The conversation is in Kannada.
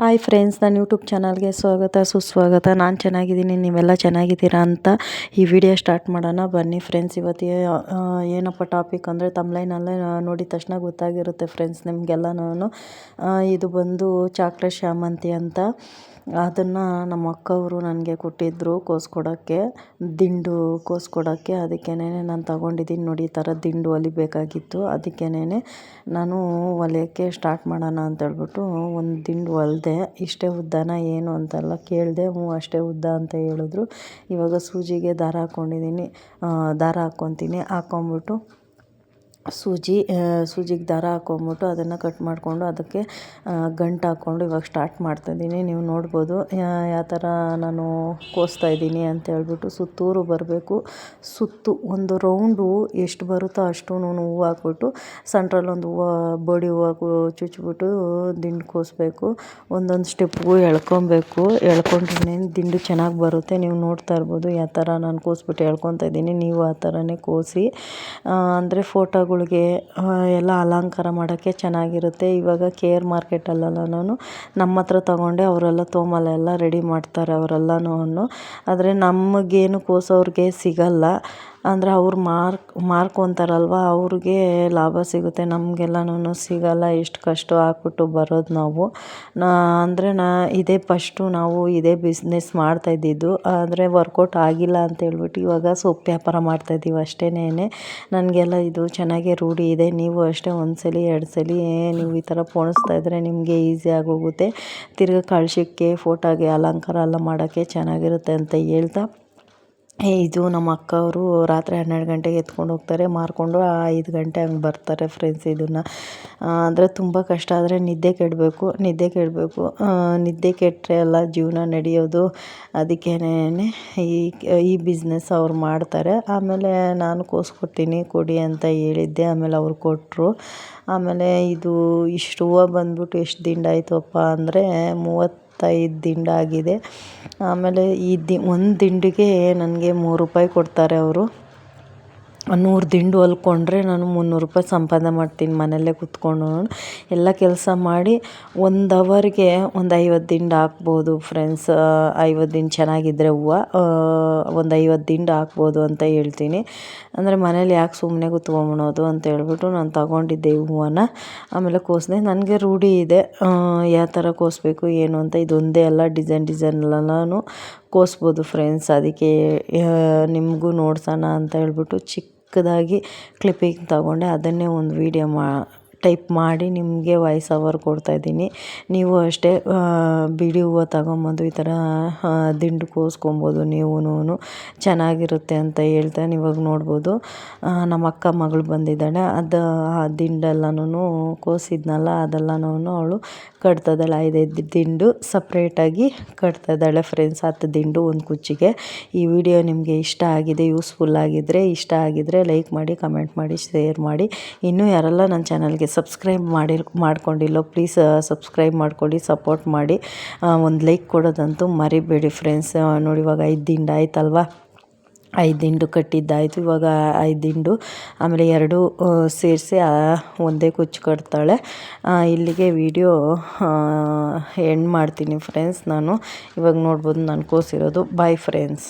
ಹಾಯ್ ಫ್ರೆಂಡ್ಸ್, ನನ್ನ ಯೂಟ್ಯೂಬ್ ಚಾನಲ್ಗೆ ಸ್ವಾಗತ, ಸುಸ್ವಾಗತ. ನಾನು ಚೆನ್ನಾಗಿದ್ದೀನಿ, ನೀವೆಲ್ಲ ಚೆನ್ನಾಗಿದ್ದೀರಾ ಅಂತ ಈ ವಿಡಿಯೋ ಸ್ಟಾರ್ಟ್ ಮಾಡೋಣ. ಬನ್ನಿ ಫ್ರೆಂಡ್ಸ್, ಇವತ್ತು ಏನಪ್ಪ ಟಾಪಿಕ್ ಅಂದರೆ ತಮ್ಲೈನಲ್ಲೇ ನೋಡಿದ ತಕ್ಷಣ ಗೊತ್ತಾಗಿರುತ್ತೆ ಫ್ರೆಂಡ್ಸ್ ನಿಮಗೆಲ್ಲ ನಾನು. ಇದು ಬಂದು ಚಾಕ್ಲೇಟ್ ಶ್ಯಾಮಂತಿ ಅಂತ. ಅದನ್ನು ನಮ್ಮ ಅಕ್ಕವರು ನನಗೆ ಕೊಟ್ಟಿದ್ದರು ಕೋಸ್ಕೊಡೋಕ್ಕೆ. ದಿಂಡು ಕೋಸು ಕೊಡೋಕ್ಕೆ ಅದಕ್ಕೇನೆ ನಾನು ತಗೊಂಡಿದ್ದೀನಿ ನೋಡಿ, ಈ ಥರ ದಿಂಡು ಹೊಲಿಬೇಕಾಗಿತ್ತು ಅದಕ್ಕೇನೆ ನಾನು ಹೊಲಿಯೋಕ್ಕೆ ಸ್ಟಾರ್ಟ್ ಮಾಡೋಣ ಅಂತೇಳ್ಬಿಟ್ಟು ಒಂದು ದಿಂಡು ಹೊಲಿದೆ ಇಷ್ಟೇ ಉದ್ದನ ಏನು ಅಂತೆಲ್ಲ ಕೇಳಿದೆ. ಹ್ಞೂ, ಅಷ್ಟೇ ಉದ್ದ ಅಂತ ಹೇಳಿದ್ರು. ಇವಾಗ ಸೂಜಿಗೆ ದಾರ ಹಾಕ್ಕೊಂಡಿದ್ದೀನಿ ದಾರ ಹಾಕ್ಕೊತೀನಿ ಹಾಕ್ಕೊಂಬಿಟ್ಟು ಸೂಜಿ ಸೂಜಿಗೆ ದಾರ ಹಾಕೊಂಬಿಟ್ಟು ಅದನ್ನು ಕಟ್ ಮಾಡಿಕೊಂಡು ಅದಕ್ಕೆ ಗಂಟು ಹಾಕ್ಕೊಂಡು ಇವಾಗ ಸ್ಟಾರ್ಟ್ ಮಾಡ್ತಾಯಿದ್ದೀನಿ. ನೀವು ನೋಡ್ಬೋದು ಯಾವ ಥರ ನಾನು ಕೋಸ್ತಾ ಇದ್ದೀನಿ ಅಂತ ಹೇಳ್ಬಿಟ್ಟು ಸುತ್ತೂರು ಬರಬೇಕು. ಸುತ್ತು, ಒಂದು ರೌಂಡು ಎಷ್ಟು ಬರುತ್ತೋ ಅಷ್ಟು ಹೂವು ಹಾಕ್ಬಿಟ್ಟು ಸೆಂಟ್ರಲ್ಲಿ ಒಂದು ಹೂವು, ಬೋಡಿ ಹೂವು ಚುಚ್ಚಿಬಿಟ್ಟು ದಿಂಡು ಕೋಸಬೇಕು. ಒಂದೊಂದು ಸ್ಟೆಪ್ಗೂ ಎಳ್ಕೊಬೇಕು. ಎಳ್ಕೊಂಡ್ರೆ ದಿಂಡು ಚೆನ್ನಾಗಿ ಬರುತ್ತೆ. ನೀವು ನೋಡ್ತಾ ಇರ್ಬೋದು, ಯಾವ ಥರ ನಾನು ಕೋಸ್ಬಿಟ್ಟು ಎಳ್ಕೊತಾ ಇದ್ದೀನಿ. ನೀವು ಆ ಥರನೇ ಕೋಸಿ ಅಂದರೆ ಫೋಟೋ ಗಳಿಗೆ ಎಲ್ಲ ಅಲಂಕಾರ ಮಾಡೋಕ್ಕೆ ಚೆನ್ನಾಗಿರುತ್ತೆ. ಇವಾಗ ಕೆ ಆರ್ ಮಾರ್ಕೆಟಲ್ಲೆಲ್ಲನೂ ನಮ್ಮ ಹತ್ರ ತಗೊಂಡೆ ಅವರೆಲ್ಲ ತೋಮಲೆಲ್ಲ ರೆಡಿ ಮಾಡ್ತಾರೆ ಅವರೆಲ್ಲನೂ ಆದರೆ ನಮಗೇನು ಕೋಸೋರಿಗೆ ಸಿಗಲ್ಲ. ಅಂದರೆ ಅವ್ರು ಮಾರ್ಕ್, ಮಾರ್ಕೊತಾರಲ್ವ, ಅವ್ರಿಗೆ ಲಾಭ ಸಿಗುತ್ತೆ ನಮಗೆಲ್ಲನೂ ಸಿಗಲ್ಲ, ಇಷ್ಟು ಕಷ್ಟ ಹಾಕ್ಬಿಟ್ಟು ಬರೋದು ನಾವು. ನಾ, ಅಂದರೆ ನಾ, ಇದೇ ಫಸ್ಟು ನಾವು ಇದೇ ಬಿಸ್ನೆಸ್ ಮಾಡ್ತಾಯಿದ್ದಿದ್ದು ಆದರೆ ವರ್ಕೌಟ್ ಆಗಿಲ್ಲ ಅಂತ ಹೇಳ್ಬಿಟ್ಟು ಇವಾಗ ಸೊಪ್ಪು ವ್ಯಾಪಾರ ಮಾಡ್ತಾಯಿದ್ದೀವಿ ಅಷ್ಟೇನೆ. ನನಗೆಲ್ಲ ಇದು ಚೆನ್ನಾಗೇ ರೂಢಿ ಇದೆ. ನೀವು ಅಷ್ಟೇ ಒಂದು ಸಲ ಎರಡು ಸಲ ನೀವು ಈ ಥರ ಪೋಣಿಸ್ತಾ ಇದ್ದರೆ ನಿಮಗೆ ಈಸಿ ಆಗೋಗುತ್ತೆ. ತಿರ್ಗಿ ಕಳ್ಸಕ್ಕೆ ಫೋಟೋಗೆ ಅಲಂಕಾರ ಎಲ್ಲ ಮಾಡೋಕ್ಕೆ ಚೆನ್ನಾಗಿರುತ್ತೆ ಅಂತ ಹೇಳ್ತಾ ಇದು ನಮ್ಮ ಅಕ್ಕವರು ರಾತ್ರಿ ಹನ್ನೆರಡು ಗಂಟೆಗೆ ಎತ್ಕೊಂಡು ಹೋಗ್ತಾರೆ. ಮಾರ್ಕೊಂಡು ಐದು ಗಂಟೆ ಹಂಗೆ ಬರ್ತಾರೆ ಫ್ರೆಂಡ್ಸ್ ಇದನ್ನು. ಅಂದರೆ ತುಂಬ ಕಷ್ಟ. ಆದರೆ ನಿದ್ದೆ ಕೆಡಬೇಕು ನಿದ್ದೆ ಕೆಡಬೇಕು. ನಿದ್ದೆ ಕೆಟ್ಟರೆ ಎಲ್ಲ ಜೀವನ ನಡೆಯೋದು. ಅದಕ್ಕೇನೆ ಈ ಈ ಬಿಸ್ನೆಸ್ ಅವ್ರು ಮಾಡ್ತಾರೆ. ಆಮೇಲೆ ನಾನು ಕೋಸ್ಕೊಡ್ತೀನಿ, ಕೊಡಿ ಅಂತ ಹೇಳಿದ್ದೆ. ಆಮೇಲೆ ಅವ್ರು ಕೊಟ್ಟರು ಆಮೇಲೆ ಇದು ಇಷ್ಟು ಹೂವು ಬಂದ್ಬಿಟ್ಟು ಎಷ್ಟು ದಿಂಡಾಯ್ತಪ್ಪ ಅಂದರೆ ಮೂವತ್ತು ಐದು ದಿಂಡಾಗಿದೆ. ಆಮೇಲೆ ಈ ದಿ ಒಂದು ದಿಂಡಿಗೆ ನನಗೆ ಮೂರು ರೂಪಾಯಿ ಕೊಡ್ತಾರೆ ಅವರು. ನೂರು ದಿಂಡು ಹೊಲ್ಕೊಂಡ್ರೆ ನಾನು ಮುನ್ನೂರು ರೂಪಾಯಿ ಸಂಪಾದನೆ ಮಾಡ್ತೀನಿ ಮನೆಯಲ್ಲೇ ಕೂತ್ಕೊಂಡು. ಎಲ್ಲ ಕೆಲಸ ಮಾಡಿ ಒಂದು ಅವರ್ಗೆ ಒಂದು ಐವತ್ತು ದಿಂಡು ಹಾಕ್ಬೋದು ಫ್ರೆಂಡ್ಸ್ ಐವತ್ತು ದಿಂಡು ಚೆನ್ನಾಗಿದ್ದರೆ ಹೂವು ಒಂದು ಐವತ್ತು ದಿಂಡು ಹಾಕ್ಬೋದು ಅಂತ ಹೇಳ್ತೀನಿ. ಅಂದರೆ ಮನೇಲಿ ಯಾಕೆ ಸುಮ್ಮನೆ ಕೂತ್ಕೊಂಬಿಡೋದು ಅಂತ ಹೇಳ್ಬಿಟ್ಟು ನಾನು ತಗೊಂಡಿದ್ದೆ ಹೂವನ್ನ. ಆಮೇಲೆ ಕೋಸಿದೆ, ನನಗೆ ರೂಢಿ ಇದೆ ಯಾವ ಥರ ಕೋಸಬೇಕು, ಏನು ಅಂತ ಇದೊಂದೇ ಅಲ್ಲ, ಡಿಸೈನ್ ಡಿಸೈನ್ ಎಲ್ಲನೂ ಕೋಸ್ಬೋದು ಫ್ರೆಂಡ್ಸ್ ಅದಕ್ಕೆ ನಿಮಗೂ ನೋಡ್ಸೋಣ ಅಂತ ಹೇಳ್ಬಿಟ್ಟು ಚಿಕ್ಕದಾಗಿ ಕ್ಲಿಪ್ಪಿಂಗ್ ತಗೊಂಡೆ. ಅದನ್ನೇ ಒಂದು ವೀಡಿಯೋ ಮಾ ಟೈಪ್ ಮಾಡಿ ನಿಮಗೆ ವಾಯ್ಸ್ ಓವರ್ ಕೊಡ್ತಾಯಿದ್ದೀನಿ ನೀವು ಅಷ್ಟೇ ಬಿಡಿ ಹೂವು ತಗೊಂಬಂದು ಈ ಥರ ದಿಂಡು ಕೋಸ್ಕೊಬೋದು ನೀವುನು ಚೆನ್ನಾಗಿರುತ್ತೆ ಅಂತ ಹೇಳ್ತಾನೆ ಇವಾಗ ನೋಡ್ಬೋದು. ನಮ್ಮ ಅಕ್ಕ ಮಗಳು ಬಂದಿದ್ದಾಳೆ. ಅದು, ಆ ದಿಂಡೆಲ್ಲನೂ ಕೋಸಿದ್ನಲ್ಲ ಅದೆಲ್ಲನೂ ಅವಳು ಕಟ್ತಾಯಿದ್ದಾಳೆ ಐದೈದು ದಿಂಡು ಸಪ್ರೇಟಾಗಿ ಕಟ್ತಾಯಿದ್ದಾಳೆ ಫ್ರೆಂಡ್ಸ್ ಹತ್ತು ದಿಂಡು ಒಂದು ಕುಚ್ಚಿಗೆ. ಈ ವಿಡಿಯೋ ನಿಮಗೆ ಇಷ್ಟ ಆಗಿದೆ ಯೂಸ್ಫುಲ್ ಆಗಿದ್ದರೆ ಇಷ್ಟ ಆಗಿದ್ದರೆ ಲೈಕ್ ಮಾಡಿ ಕಮೆಂಟ್ ಮಾಡಿ ಶೇರ್ ಮಾಡಿ. ಇನ್ನೂ ಯಾರೆಲ್ಲ ನನ್ನ ಚಾನಲ್ಗೆ ಸಬ್ಸ್ಕ್ರೈಬ್ ಮಾಡಿ ಮಾಡ್ಕೊಂಡಿಲ್ಲೋ ಪ್ಲೀಸ್ ಸಬ್ಸ್ಕ್ರೈಬ್ ಮಾಡ್ಕೊಳ್ಳಿ ಸಪೋರ್ಟ್ ಮಾಡಿ. ಒಂದು ಲೈಕ್ ಕೊಡೋದಂತೂ ಮರಿಬೇಡಿ ಫ್ರೆಂಡ್ಸ್ ನೋಡಿ ಇವಾಗ ಐದು ದಿಂಡ ಆಯ್ತಲ್ವಾ? ಐದು ದಿಂಡು ಕಟ್ಟಿದ್ದಾಯಿತು, ಇವಾಗ ಐದು ದಿಂಡು. ಆಮೇಲೆ ಎರಡು ಸೇರಿಸಿ ಒಂದೇ ಕುಚ್ಚು ಕಟ್ತಾಳೆ. ಇಲ್ಲಿಗೆ ವಿಡಿಯೋ ಎಂಡ್ ಮಾಡ್ತೀನಿ ಫ್ರೆಂಡ್ಸ್ ನಾನು. ಇವಾಗ ನೋಡ್ಬೋದು ನಾನು ಕೋಸಿರೋದು ಬಾಯ್ ಫ್ರೆಂಡ್ಸ್